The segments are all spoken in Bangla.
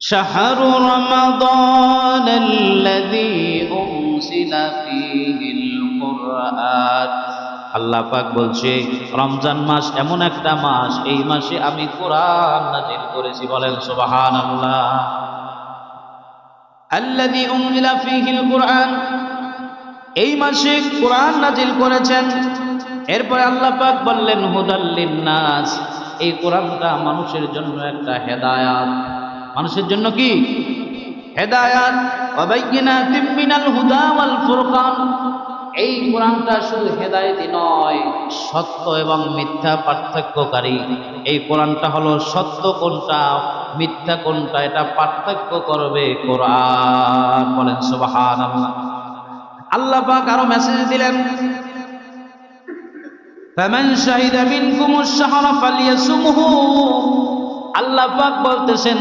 شهر رمضان الذي أنزل فيه القرآن আল্লাহ পাক বলছে রমজান মাস এমন একটা মাস এই মাসে আমি কোরআন নাজিল করেছি বলেন সুবহানাল্লাহ আল্লাযী উনজিলা ফীহিল কুরআন এই মাসে কোরআন নাজিল করেছেন এরপরে আল্লাহ পাক বললেন হুদাল্লিন নাস এই কোরআনটা মানুষের জন্য একটা হেদায়াত মানুষের জন্য কি? হেদায়াত। মিনাল হুদা ওয়াল ফুরকান। এই কোরআনটা শুধু হেদায়েতই নয়, সত্য এবং মিথ্যা পার্থক্যকারী। এই কোরআনটা হলো সত্য কোনটা, মিথ্যা কোনটা, এটা পার্থক্য করবে কোরআন। বলেন সুবহানাল্লাহ। আল্লাহ পাক আরও মেসেজ দিলেন, ফামান শাহিদা মিনকুমুশ শাহরা ফালিয়াসুমহু। আল্লাহ পাক বলতেছেন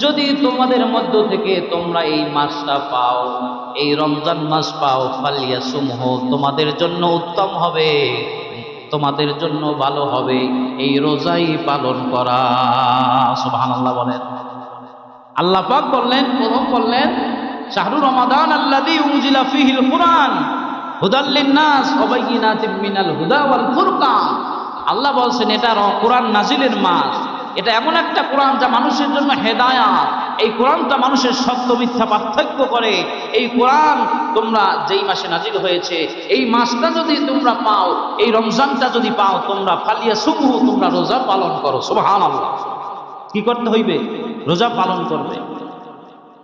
যদি তোমাদের মধ্য থেকে তোমরা এই মাসটা পাও, এই রমজান মাস পাও, ফালিয়াসুমহু, তোমাদের জন্য উত্তম হবে, তোমাদের জন্য ভালো হবে, এই রোজাই পালন করা। সুবহানাল্লাহ বলেন। আল্লাহ পাক বললেন, প্রথম বললেন শাহরুর রমাদান আল্লাযী উনজিলা ফীহিল কুরআন, হুদাল লিন-নাস ওয়া বাইয়িনাতিম মিনাল হুদা ওয়াল ফুরকান। আল্লাহ বলছেন, এটা কোরআন নাজিলের মাস। এটা এমন একটা কোরআন যা মানুষের জন্য হেদায়াত। এই কোরআনটা মানুষের সত্য মিথ্যা পার্থক্য করে। এই কোরআন তোমরা যেই মাসে নাজিল হয়েছে, এই মাসটা যদি তোমরা পাও, এই রমজানটা যদি পাও, তোমরা ফালিয়া সুমুহ, তোমরা রোজা পালন করো। সুবহানাল্লাহ। কি করতে হইবে? রোজা পালন করবে।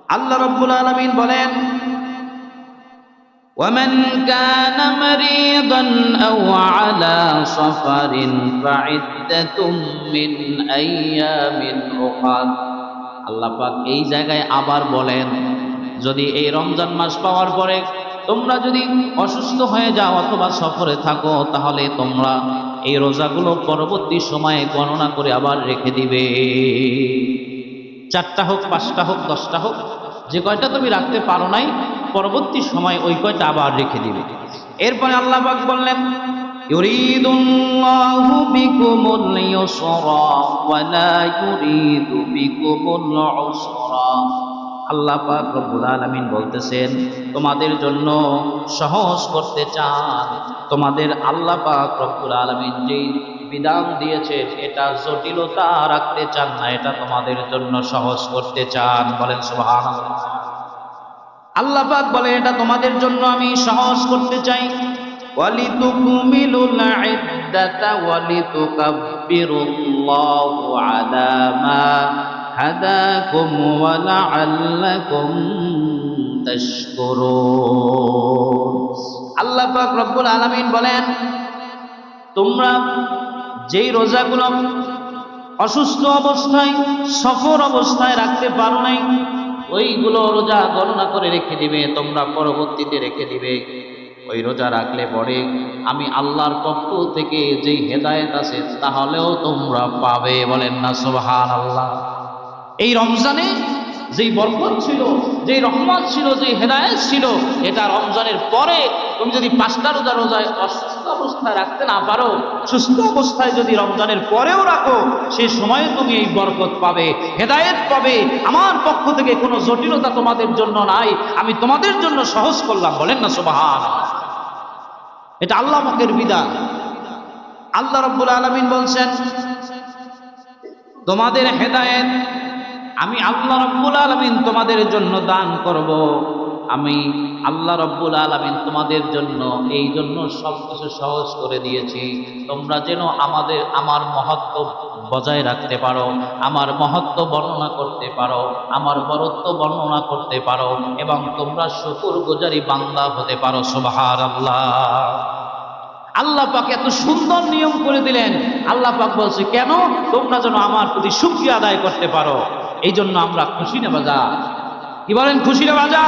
আল্লাহ রব্বুল আলামিন বলেন ومن كان مريضا أو على سفر فعدة من أيام أخر আল্লাহ পাক এই জায়গায় আবার বলেন যদি এই রমজান মাস পাওয়ার পরে তোমরা যদি অসুস্থ হয়ে যাও অথবা সফরে থাকো তাহলে তোমরা এই রোজাগুলো পরবর্তী সময়ে গণনা করে আবার রেখে দিবে চারটা হোক পাঁচটা হোক দশটা হোক যে কয়টা তুমি রাখতে পারো নাই পরবর্তী সময় ওই কয়টা আবার রেখে দিবে এরপরে আল্লাহ পাক বললেন يريد الله بكم اليسر ولا يريد بكم العسر আল্লাহ পাক রব্বুল আলামিন বলতেছেন তোমাদের জন্য সহজ করতে চান তোমাদের আল্লাহ পাক রব্বুল আলামিন যেই বিধান দিয়েছে এটা জটিলতা রাখতে চান না এটা তোমাদের জন্য সহজ করতে চান বলেন সুবহানাল্লাহ আল্লাহ পাক বলে এটা তোমাদের জন্য আমি সহজ করতে চাই। ইদ্দাতা ওয়ালিতুকাব্বিরুল্লাহু আলা মা হাদাকুম ওয়া লাআল্লাকুম তাশকুরুন। আল্লাহ পাক রব্বুল আলামিন বলেন, তোমরা যেই রোজাগুলো অসুস্থ অবস্থায়, সফর অবস্থায় রাখতে পারো নাই ওইগুলো রোজা গণনা করে রেখে দিবে, তোমরা পরবর্তীতে রেখে দিবে। ওই রোজা রাখলে পরে আমি আল্লাহর পক্ষ থেকে যেই হেদায়েত আছে তাহলেও তোমরা পাবে বলেন না সোহান আল্লাহ এই রমজানে যেই বরকত ছিল যেই রহমত ছিল, যেই হেদায়েত ছিল, এটা রমজানের পরে তুমি যদি পাঁচটা রোজা রোজায় অসুস্থ অবস্থায় রাখতে না পারো, সুস্থ অবস্থায় যদি রমজানের পরেও রাখো, সে সময়ে তুমি এই বরকত পাবে, হেদায়েত পাবে। আমার পক্ষ থেকে কোনো জটিলতা তোমাদের জন্য নাই, আমি তোমাদের জন্য সহজ করলাম, বলেন না সুবাহান এটা আল্লাহ পাকের বিধান। আল্লাহ রব্বুল আলমিন বলছেন, তোমাদের হেদায়েত আমি আল্লাহ রব্বুল আলমিন তোমাদের জন্য দান করব। আমি আল্লাহ রব্বুল আলমিন তোমাদের জন্য এই জন্য সব কিছু সহজ করে দিয়েছি। তোমরা যেন আমাদের, আমার মহত্ব বজায় রাখতে পারো, আমার মহত্ব বর্ণনা করতে পারো, আমার বরত্ব বর্ণনা করতে পারো এবং তোমরা শুকুর গুজারি বান্দা হতে পারো সুবাহার আল্লাহ আল্লাহ পাক এত সুন্দর নিয়ম করে দিলেন। আল্লাহ পাক বলছে, কেন? তোমরা যেন আমার প্রতি শুক্রিয়া আদায় করতে পারো। এই জন্য আমরা খুশি নেবা যা কি বলেন, খুশি নেবা যা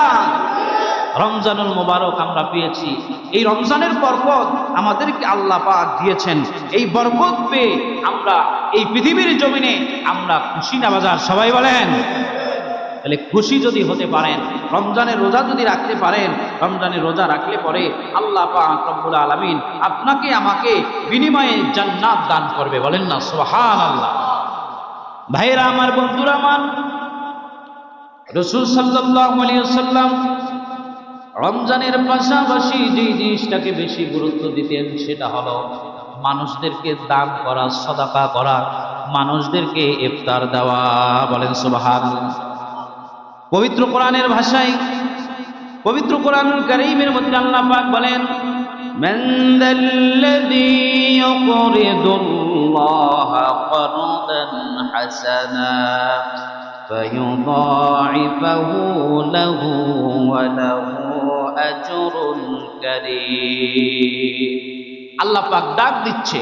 রমজানুল মোবারক আমরা পেয়েছি। এই রমজানের বরকত আমাদেরকে আল্লাহ পাক দিয়েছেন। এই বরকত পেয়ে আমরা এই পৃথিবীর জমিনে আমরা খুশি না বাজার, সবাই বলেন। তাহলে খুশি যদি হতে পারেন, রমজানের রোজা যদি রাখতে পারেন, রমজানের রোজা রাখলে পরে আল্লাহ পাক রব্বুল আলামিন আপনাকে, আমাকে বিনিময়ে জান্নাত দান করবে, বলেন না সুবহান আল্লাহ ভাইরা আমার বন্ধুরা আমার রসুল সাল্লাম রমজানের পাশাপাশি যে জিনিসটাকে বেশি গুরুত্ব দিতেন সেটা হলো মানুষদেরকে দান করা সদাকা করা মানুষদেরকে ইফতার দেওয়া বলেন সুবাহান পবিত্র কোরআনের ভাষায় পবিত্র কোরআনুল কারীমের মধ্যে আল্লাহ পাক বলেন من ذا الذي يقرض الله قرضا حسنا فيضاعفه له وله أجر كريم আল্লাহ পাক ডাক দিচ্ছে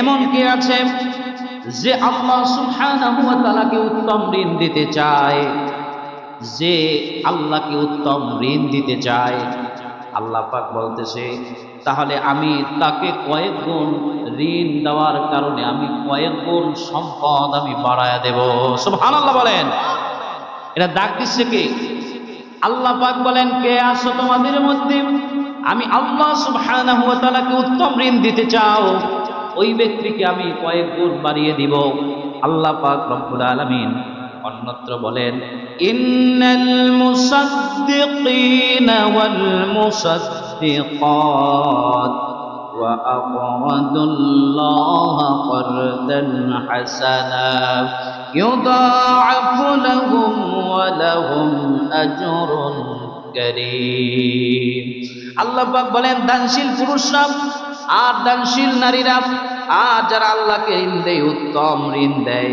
এমন কে আছে যে আল্লাহ সুবহানাহু ওয়া তাআলাকে উত্তম ঋণ দিতে চায় যে আল্লাহকে উত্তম ঋণ দিতে চায় আল্লাহ পাক বলতেছে, তাহলে আমি তাকে কয়েক গুণ ঋণ দেওয়ার কারণে আমি কয়েক গুণ সম্পদ আমি বাড়ায় দেব। সুবহানাল্লাহ বলেন। এটা ডাক দিচ্ছে কে? আল্লাহ পাক বলেন, কে আসো তোমাদের মধ্যে? আমি আল্লাহ সুবহানাহু উত্তম ঋণ দিতে চাও। ওই ব্যক্তিকে আমি কয়েক গুণ বাড়িয়ে দিব। আল্লাহ পাক রব্বুল আলামিন অন্যত্র বলেন ইন্নাল মুসাদ্দিকিনা ওয়াল মুসাদ্দিকাত وأقرضوا الله قرضا حسنا يضاعف لهم ولهم أجر كريم আল্লাহ পাক বলেন দানশীল পুরুষরা আর দানশীল নারীরা আর যারা আল্লাহকে ঋণ দেয় উত্তম ঋণ দেয়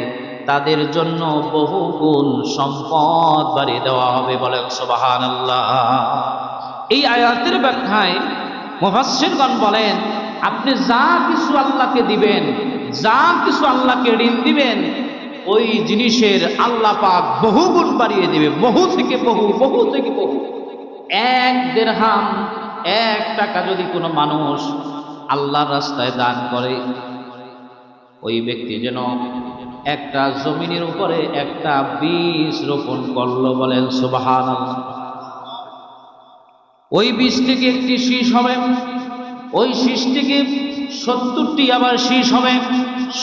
তাদের জন্য বহু গুণ সম্পদ বাড়িয়ে দেওয়া হবে বলেন সোবাহান আল্লাহ এই আয়াতের ব্যাখ্যায় মুফাসসিরগণ বলেন, আপনি যা কিছু আল্লাহকে দিবেন, যা কিছু আল্লাহকে ঋণ দিবেন, ওই জিনিসের আল্লাহ পাক বহু গুণ বাড়িয়ে দিবে, বহু থেকে বহু বহু থেকে বহু। এক দেড়হাম, এক টাকা যদি কোনো মানুষ আল্লাহর রাস্তায় দান করে, ওই ব্যক্তি যেন একটা জমিনের উপরে একটা বীজ রোপণ করল বলেন সুবাহান ওই বীজ থেকে একটি শীষ হবে, ওই শীষ থেকে সত্তরটি আবার শীষ হবে,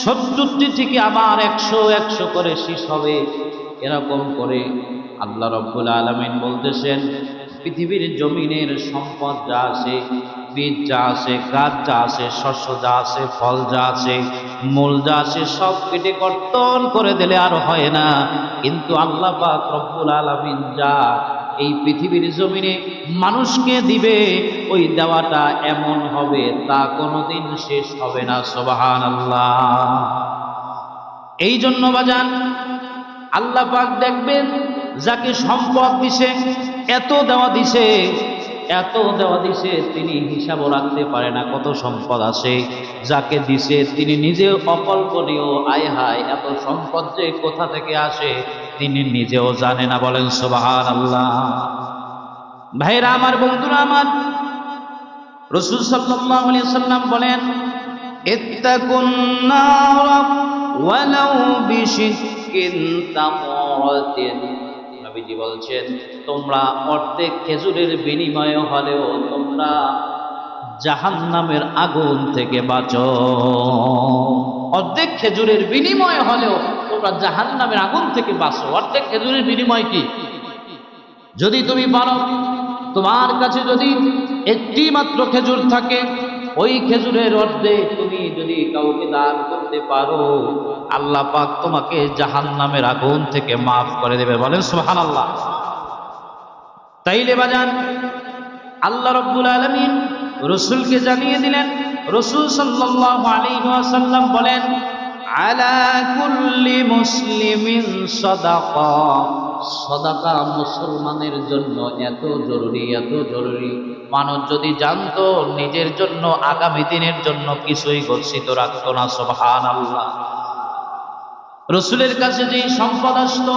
সত্তরটি থেকে আবার একশো একশো করে শীষ হবে। এরকম করে আল্লাহ রব্বুল আলমিন বলতেছেন, পৃথিবীর জমিনের সম্পদ যা আছে বীজ যা আছে, গাছ যা আছে, শস্য যা আছে, ফল যা আছে, মূল যা আছে, সব কেটে কর্তন করে দিলে আর হয় না। কিন্তু আল্লাহ পাক রব্বুল আলমিন যা এই পৃথিবীর জমিনে মানুষকে দিবে, ওই দেওয়াটা এমন হবে, তা কোনোদিন শেষ হবে না সোবাহান আল্লাহ এই জন্য বাজান, আল্লাহ পাক দেখবেন, যাকে সম্পদ দিছে, এত দেওয়া দিছে এত দেওয়া দিছে, তিনি হিসাবও রাখতে পারে না কত সম্পদ আছে। যাকে দিছে, তিনি নিজেও অকল্পনীয়। আয় হায়, এত সম্পদ যে কোথা থেকে আসে, তিনি নিজেও জানে না, বলেন সোবাহান আল্লাহ ভাইরা আমার, বন্ধুরা আমার, রসুল আলাইহি সাল্লাম বলেন ওয়ালাউ বিশিক্কিন তামরাতিন। নবীজি বলছেন, তোমরা অর্ধেক খেজুরের বিনিময়ে হলেও তোমরা জাহান্নামের আগুন থেকে বাঁচো। অর্ধেক খেজুরের বিনিময় হলেও তোমরা জাহান্নামের আগুন থেকে বাঁচো। অর্ধেক খেজুরের বিনিময় কি? যদি তুমি পারো, তোমার কাছে যদি একটি মাত্র খেজুর থাকে, ওই খেজুরের অর্ধেক তুমি যদি কাউকে দান করতে পারো। আল্লাহ পাক তোমাকে জাহান্নামের আগুন থেকে মাফ করে দেবে। বলেন সুহান আল্লাহ তাইলে বাজান, আল্লাহ রব্বুল আলমিন রসুলকে জানিয়ে দিলেন, রসুল আলাইহি ওয়াসাল্লাম বলেন, আলা কুল্লি মুসলিমিন সদাকা। মুসলমানের জন্য এত জরুরি এত জরুরি। মানুষ যদি জানতো, নিজের জন্য, আগামী দিনের জন্য কিছুই গচ্ছিত রাখতো না সোহান আল্লাহ রসুলের কাছে যেই সম্পদ আসতো,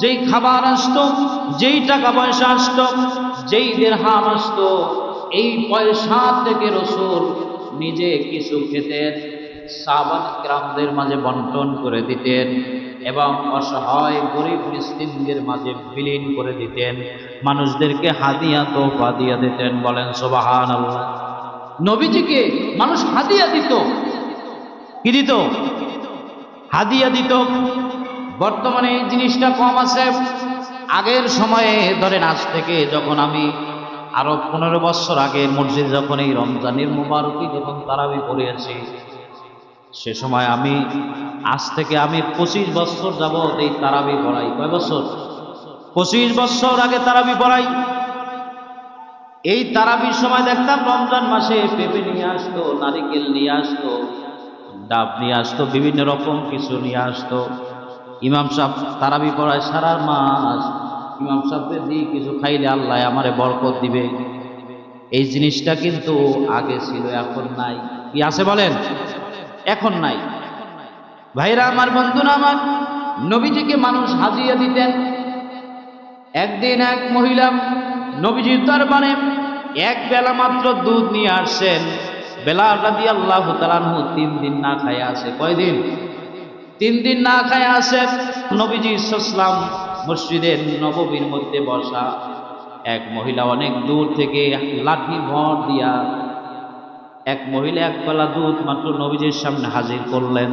যেই খাবার আসতো, যেই টাকা পয়সা আসতো, যেই দেড়হাম আসতো, এই পয়সা থেকে রসুল নিজে কিছু খেতেন সাবান গ্রামদের মাঝে বন্টন করে দিতেন এবং অসহায় গরিব মিসকিনদের মাঝে বিলীন করে দিতেন। মানুষদেরকে হাদিয়া তোফা দিয়ে দিতেন, বলেন সোবাহান নবীজিকে মানুষ হাদিয়া দিত। কি দিত? হাদিয়া দিত। বর্তমানে এই জিনিসটা কম আছে। আগের সময়ে ধরেন আজ থেকে যখন আমি আরও পনেরো বছর আগে মসজিদ যখন এই রমজানের মুবারকি যখন তারাবি পড়িয়েছি, সে সময় আমি, আজ থেকে আমি পঁচিশ বছর যাবৎ এই তারাবি পড়াই। কয় বছর? পঁচিশ বছর আগে তারাবি পড়াই। এই তারাবির সময় দেখতাম রমজান মাসে পেঁপে নিয়ে আসতো, নারিকেল নিয়ে আসতো ডাব নিয়ে আসতো, বিভিন্ন রকম কিছু নিয়ে আসতো। ইমাম সাহেব তারাবি পড়ায়, সারা মাস ইমাম সাহেবকে দিই কিছু খাইলে আল্লাহ আমারে বরকত দিবে। এই জিনিসটা কিন্তু আগে ছিল, এখন নাই। কি আছে বলেন? এখন নাই। ভাইরা, আমার বন্ধুরা, আমার নবীজিকে মানুষ হাজিয়া দিতেন। একদিন এক মহিলা নবীজির দরবারে এক বেলা মাত্র দুধ নিয়ে আসছেন। বেলা রাদি আল্লাহ তালানহু তিন দিন না খায় আসে। কয়দিন? তিন দিন না খায় আসে। নবীজি ইসলাম মসজিদের নববীর মধ্যে বসা। এক মহিলা অনেক দূর থেকে লাঠি ভর দিয়া এক মহিলা এক বেলা দুধ মাত্র নবীজির সামনে হাজির করলেন।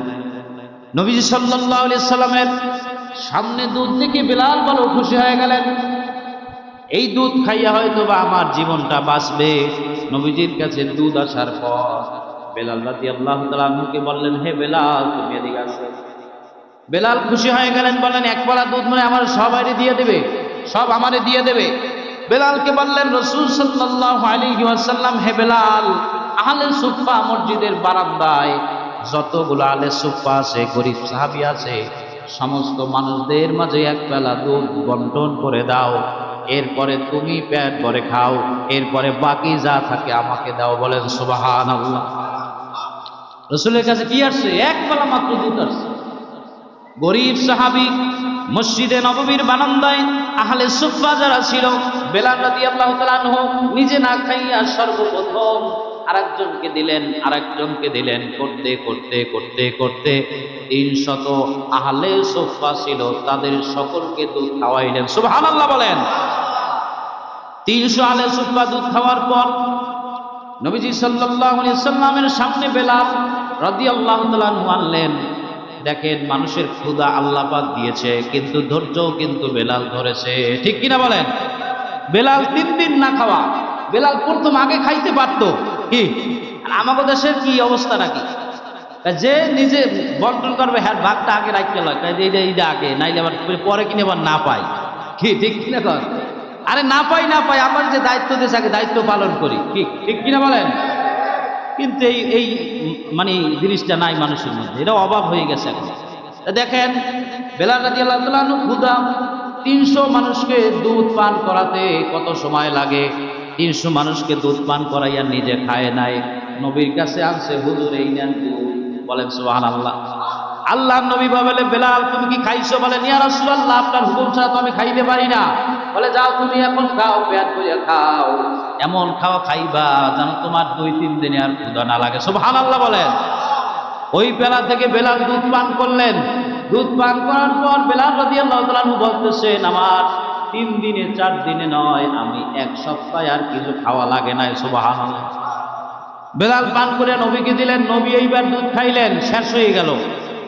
নবীজি সাল্লাহ সাল্লামের সামনে দুধ থেকে বেলাল বলো খুশি হয়ে গেলেন। এই দুধ খাইয়া হয়তো বা আমার জীবনটা বাঁচবে। নবীজির কাছে দুধ আসার পর বেলাল রাতি আল্লাহ তালুকে বললেন, হে বেলাল, তুমি এদিকে আসো। বেলাল খুশি হয়ে গেলেন, বললেন, এক পালা দুধ মানে আমার সবাই দিয়ে দেবে, সব আমারে দিয়ে দেবে। বেলালকে বললেন, রসুল সাল্লাহ আলী ওয়াসাল্লাম, হে বেলাল, আহলে সুফা মসজিদের বারান্দায় যতগুলো আলে সুফা আছে, গরিব সাহাবি আছে, সমস্ত মানুষদের মাঝে এক বেলা দুধ বন্টন করে দাও। এরপরে তুমি প্যাট ভরে খাও, এরপরে বাকি যা থাকে আমাকে দাও, বলেন সুবাহান আল্লাহ রসুলের কাছে কি আসছে? এক বেলা মাত্র দুধ আসছে। গরিব সাহাবি মসজিদে নবমীর বারান্দায় আহলে সুফা যারা ছিল রাদিয়াল্লাহু তাআলা আনহু নিজে না খাইয়া সর্বপ্রথম আরেকজনকে দিলেন আরেকজনকে দিলেন। করতে করতে করতে করতে তিনশত আহলে সুফা ছিল, তাদের সকলকে দুধ খাওয়াইলেন। সুবহানাল্লাহ বলেন। তিনশো আহলে সুফা দুধ খাওয়ার পর নবীজি আলাইহি সাল্লামের সামনে বেলাল রাদিয়াল্লাহু আল্লাহ আনলেন। দেখেন মানুষের ক্ষুদা আল্লাহ পাক দিয়েছে, কিন্তু ধৈর্য কিন্তু বেলাল ধরেছে। ঠিক কিনা বলেন? বেলাল তিন দিন না খাওয়া, বেলাল প্রথম আগে খাইতে পারতো কি? আমাদের দেশের কি অবস্থা নাকি যে নিজে বন্টন করবে হ্যাঁ ভাগটা আগে রাখতে লয়। এইটা আগে, নাইলে আবার পরে কিনে আবার না পাই কি, ঠিক কিনা কর আরে না পাই না পাই আমার যে দায়িত্ব দিয়েছে আগে দায়িত্ব পালন করি। ঠিক ঠিক কিনা বলেন? কিন্তু এই এই মানে জিনিসটা নাই মানুষের মধ্যে। এটা অভাব হয়ে গেছে এখন। দেখেন বেলা রাজি আল্লাহ ক্ষুদা তিনশো মানুষকে দুধ পান করাতে কত সময় লাগে? তিনশো মানুষকে দুধ পান করাইয়া নিজে খায় নাই। নবীর কাছে আনছে, হুজুর, এই নেন বলেন সোহান আল্লাহ আল্লাহ নবী বলে, বেলাল, তুমি কি খাইছো? বলে নিয়া রাসূলুল্লাহ, আপনার হুকুম ছাড়া তো আমি খাইতে পারি না। বলে, যাও তুমি এখন খাও, পেট করে খাও। এমন খাও খাইবা যেন তোমার দুই তিন দিনে আর ক্ষুধা না লাগে। সোহান আল্লাহ বলেন। ওই বেলা থেকে বেলাল দুধ পান করলেন। দুধ পান করার পর বেলাল রাদিয়াল্লাহু তাআলা বলতেছেন, আমার তিন দিনে, চার দিনে নয়, আমি এক সপ্তাহে আর কিছু খাওয়া লাগে নাই, সুবহানাল্লাহ। বেলাল পান করে নবীকে দিলেন, নবী এইবার দুধ খাইলেন, শেষ হয়ে গেল।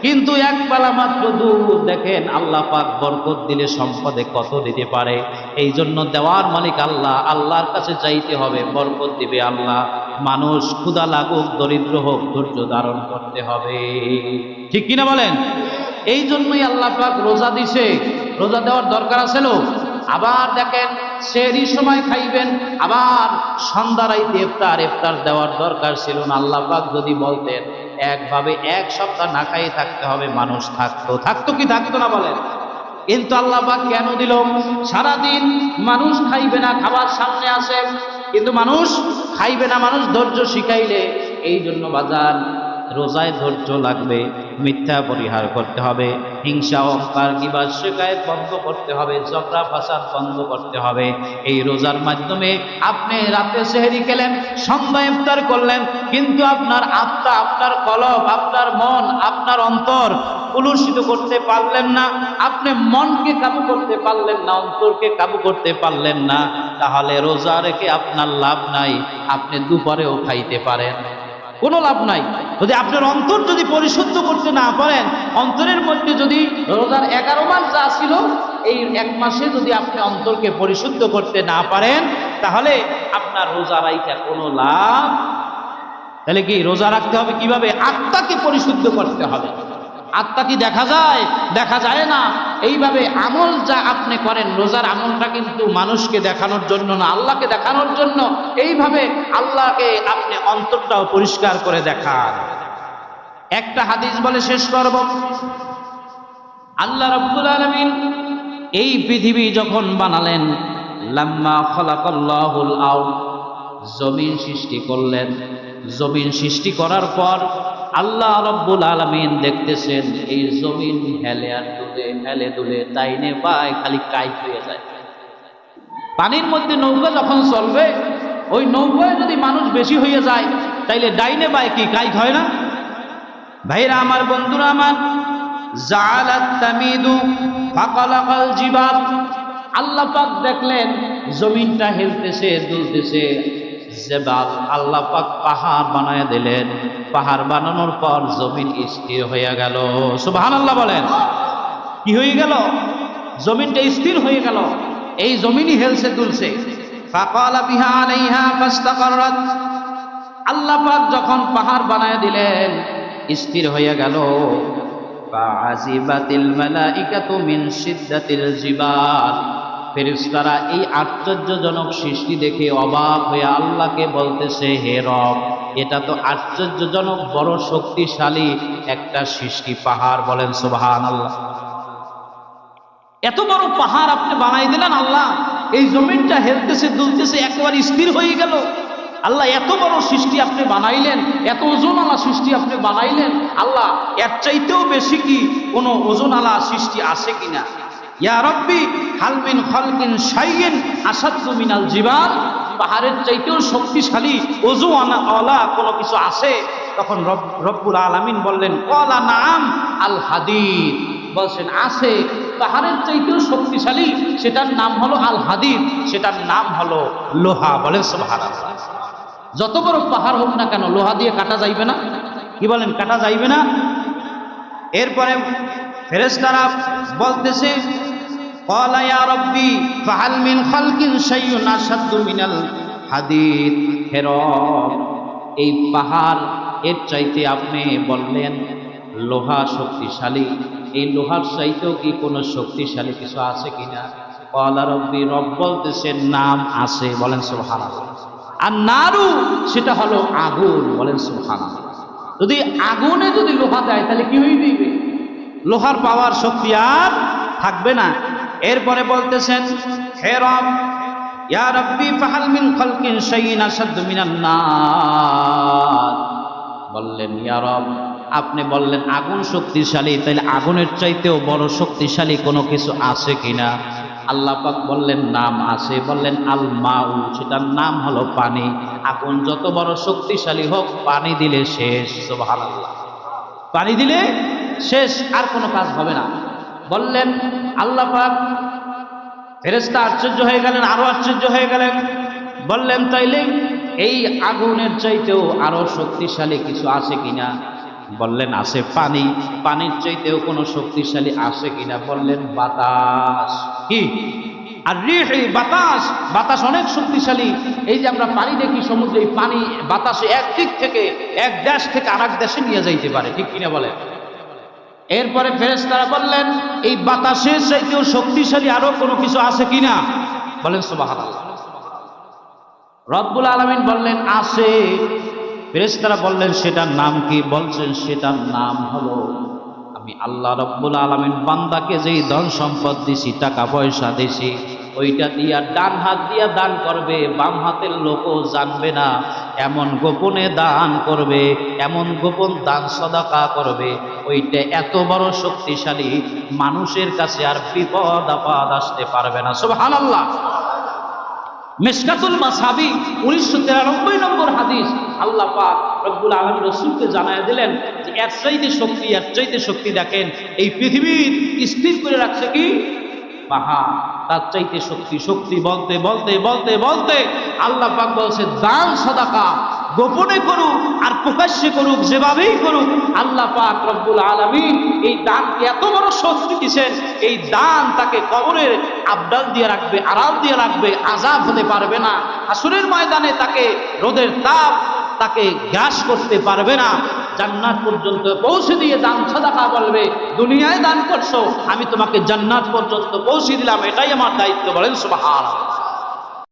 কিন্তু এক বেলা মাত্র দুধ দেখেন, আল্লাহ পাক বরকত দিলে সম্পদে কত দিতে পারে। এই জন্য দেওয়ার মালিক আল্লাহ, আল্লাহর কাছে চাইতে হবে, বরকত দিবে আল্লাহ। মানুষ ক্ষুদা লাগুক, দরিদ্র হোক, ধৈর্য ধারণ করতে হবে। ঠিক কিনা বলেন? এই জন্যই আল্লাহ পাক রোজা দিছে। রোজা দেওয়ার দরকার আছিল আবার দেখেন সেরি সময় খাইবেন, আবার সন্ধ্যারাইতে ইফতার ইফতার দেওয়ার দরকার ছিল না। আল্লাহ পাক যদি বলতেন, একভাবে এক সপ্তাহ না খাই থাকতে হবে, মানুষ থাকতো। থাকতো কি, থাকতো না বলেন? কিন্তু আল্লাহ পাক কেন দিল? সারাদিন মানুষ খাইবে না, খাবার সামনে আসে। কিন্তু মানুষ খাইবে না, মানুষ ধৈর্য শিখাইলে, এই জন্য বাজার রোজায় ধৈর্য লাগবে। মিথ্যা পরিহার করতে হবে, হিংসা, অহংকার কিংবা শেখায়ত বন্ধ করতে হবে, ঝগড়া, ফাসাদ বন্ধ করতে হবে। এই রোজার মাধ্যমে আপনি রাতে সেহেরি খেলেন, সন্ধ্যা ইফতার করলেন, কিন্তু আপনার আত্মা, আপনার কলব, আপনার মন, আপনার অন্তর কলুষিত করতে পারলেন না, আপনি মনকে কাবু করতে পারলেন না, অন্তরকে কাবু করতে পারলেন না, তাহলে রোজা রেখে আপনার লাভ নাই, আপনি দুপুরেও খাইতে পারেন। কোনো লাভ নাই। যদি আপনার অন্তর যদি পরিশুদ্ধ করতে না পারেন, অন্তরের মধ্যে যদি রোজার এগারো মাস যা ছিল, এই এক মাসে যদি আপনি অন্তরকে পরিশুদ্ধ করতে না পারেন, তাহলে আপনার রোজা রাইটা কোনো লাভ তাহলে কি রোজা রাখতে হবে কীভাবে? আত্মাকে পরিশুদ্ধ করতে হবে। আত্মা কি দেখা যায়? দেখা যায় না। এইভাবে আমল যা আপনি করেন, রোজার আমলটা কিন্তু মানুষকে দেখানোর জন্য না, আল্লাহকে দেখানোর জন্য। এইভাবে আল্লাহকে আপনি অন্তরটাও পরিষ্কার করে দেখান। একটা হাদিস বলে শেষ করব। আল্লাহ রব্বুল আলমিন এই পৃথিবী যখন বানালেন, লাম্মা খলাকাল্লাহুল আউ জমিন সৃষ্টি করলেন। জমিন সৃষ্টি করার পর আল্লাহ রব্বুল আলমিন দেখতেছেন, এই জমিন হেলে আর দুলে, হেলে দুলে তাইনে পায় খালি কাইট হয়ে যায়। পানির মধ্যে নৌকা যখন চলবে, ওই নৌকায় যদি মানুষ বেশি হয়ে যায়, তাইলে ডাইনে বায় কি, কাইট হয় না? ভাইরা আমার, বন্ধুরা আমার আল্লাহ পাক দেখলেন, জমিনটা হেলতেছে, দুলতেছে। জেবাল আল্লাহ পাক পাহাড় বানায় দিলেন। পাহাড় বানানোর পর জমিন স্থির হয়ে গেল। সুবহানাল্লাহ বলেন। কি হয়ে গেল? জমিনটা স্থির হয়ে গেল। এই জমিনই হেলছে ফাস্তাকাররাত। আল্লাহ পাক যখন পাহাড় বানায় দিলেন, স্থির হয়ে গেল। ফাআজিবাতিল মালাইকাতু মিন শিদ্দাতিল জিবাল। ফেরেশতারা এই আশ্চর্যজনক সৃষ্টি দেখে অবাক হয়ে আল্লাহকে বলতেছে, হে রব, এটা তো আশ্চর্যজনক বড় শক্তিশালী একটা সৃষ্টি পাহাড়, বলেন সুবহানাল্লাহ। এত বড় পাহাড় আপনি বানাই দিলেন আল্লাহ, এই জমিনটা হেলতেছে, দুলতেছে, একেবারে স্থির হয়ে গেল। আল্লাহ, এত বড় সৃষ্টি আপনি বানাইলেন, এত ওজনওয়ালা সৃষ্টি আপনি বানাইলেন, আল্লাহ, এর চাইতেও বেশি কি কোনো ওজনওয়ালা সৃষ্টি আছে কিনা? ইয়া রব্বি হালমিন খলকিন সাইয়েন আসাদ্দু মিনাল জীবান পাহাড়ের চাইতেও শক্তিশালী ওজুয়ানা অলা কোনো কিছু আছে? তখন রব, রব্বুল আলামিন বললেন, কলা নাম আল হাদিদ। বলছেন, আছে। পাহাড়ের চাইতেও শক্তিশালী, সেটার নাম হলো আল হাদিদ, সেটার নাম হলো লোহা বলেন সুবহানাল্লাহ। যত বড় পাহাড় হোক না কেন, লোহা দিয়ে কাটা যাইবে না। কি বলেন, কাটা যাইবে না? এরপরে ফেরেশতারা বলতেছে قال يا ربي فهل من خلق شيء أشد من الحديد হে রব এই পাহাড় এর চাইতে আপনি বললেন লোহা শক্তিশালী এই লোহার চাইতেও কি কোনো শক্তিশালী কিছু আছে কিনা কলা রব্বি রব বলতেছেন নাম আছে বলেন সুবহানাল্লাহ আর নারু সেটা হলো আগুন বলেন সুবহানাল্লাহ যদি আগুনে যদি লোহা দেয় তাহলে কি হয়ে দিবে লোহার পাওয়ার শক্তি আর থাকবে না এরপরে বলতেছেন, হে রব, ইয়া রব্বি, ফাহাল মিন খালকিন শাইইন বললেন, ইয়া রব, আপনি বললেন আগুন শক্তিশালী, তাইলে আগুনের চাইতেও বড় শক্তিশালী কোনো কিছু আছে কিনা? আল্লাহ পাক বললেন, নাম আছে। বললেন আল মাউ সেটার নাম হলো পানি। আগুন যত বড় শক্তিশালী হোক, পানি দিলে শেষ। সুবহানাল্লাহ। পানি দিলে শেষ, আর কোনো কাজ হবে না। বললেন, আল্লাহ পাক ফেরেস্তা আশ্চর্য হয়ে গেলেন, আরও আশ্চর্য হয়ে গেলেন। বললেন, তাইলে এই আগুনের চাইতেও আরও শক্তিশালী কিছু আছে কিনা? বললেন, আছে পানি। পানির চাইতেও কোনো শক্তিশালী আছে কিনা? বললেন, বাতাস। কি? আর এই বাতাস। বাতাস অনেক শক্তিশালী। এই যে আমরা পানি দেখি সমুদ্রে পানি বাতাসে এক দিক থেকে, এক দেশ থেকে আরেক দেশে নিয়ে যাইতে পারে, ঠিক কিনা বলে এরপরে ফেরেশতারা বললেন, এই বাতাসের চাইতেও শক্তিশালী আরও কোনো কিছু আছে কিনা? বলেন, সুবহানাল্লাহ। রব্বুল আলামিন বললেন, আছে। ফেরেশতারা বললেন, সেটার নাম কি? বলছেন, সেটার নাম হলো, আমি আল্লাহ রব্বুল আলামিন বান্দাকে যেই ধন সম্পদ দিছি, টাকা পয়সা দিছি, ওইটা দিয়া ডান হাত দিয়া দান করবে, বাম হাতের লোকও জানবে না। এমন গোপনে দান করবে, এমন গোপন দান সদাকা করবে, ওইটা এত বড় শক্তিশালী মানুষের কাছে আর বিপদ আপদ আসতে পারবে না। সুবহানাল্লাহ। মেশকাতুল মাসাবি উনিশশো তিরানব্বই নম্বর হাদিস, আল্লাহ পাক রব্বুল আলম রসুলকে জানায় দিলেন যে, এর চাইতে শক্তি, এর চাইতে শক্তি দেখেন, এই পৃথিবীর স্থির করে রাখছে কি? পাহাড়। তার চাইতে শক্তি শক্তি বলতে বলতে বলতে বলতে আল্লাহ পাক বলছে, দান, সদাকা, গোপনে করুক আর প্রকাশ্যে করুক, যেভাবেই করুক আল্লাহ পাক রব্বুল আলমিন এই দানকে এত বড় শক্তি দিছেন এই দান তাকে কবরের আবডাল দিয়ে রাখবে, আড়াল দিয়ে রাখবে, আজাব হতে পারবে না আসুরের ময়দানে তাকে রোদের তাপ তাকে গ্যাস করতে পারবে না। জান্নাত পর্যন্ত পৌঁছে দিয়ে দান সাদাকা বলবে, দুনিয়ায় দান করছ, আমি তোমাকে জান্নাত পর্যন্ত পৌঁছে দিলাম। এটাই আমার দায়িত্ব, বলেন সুবহান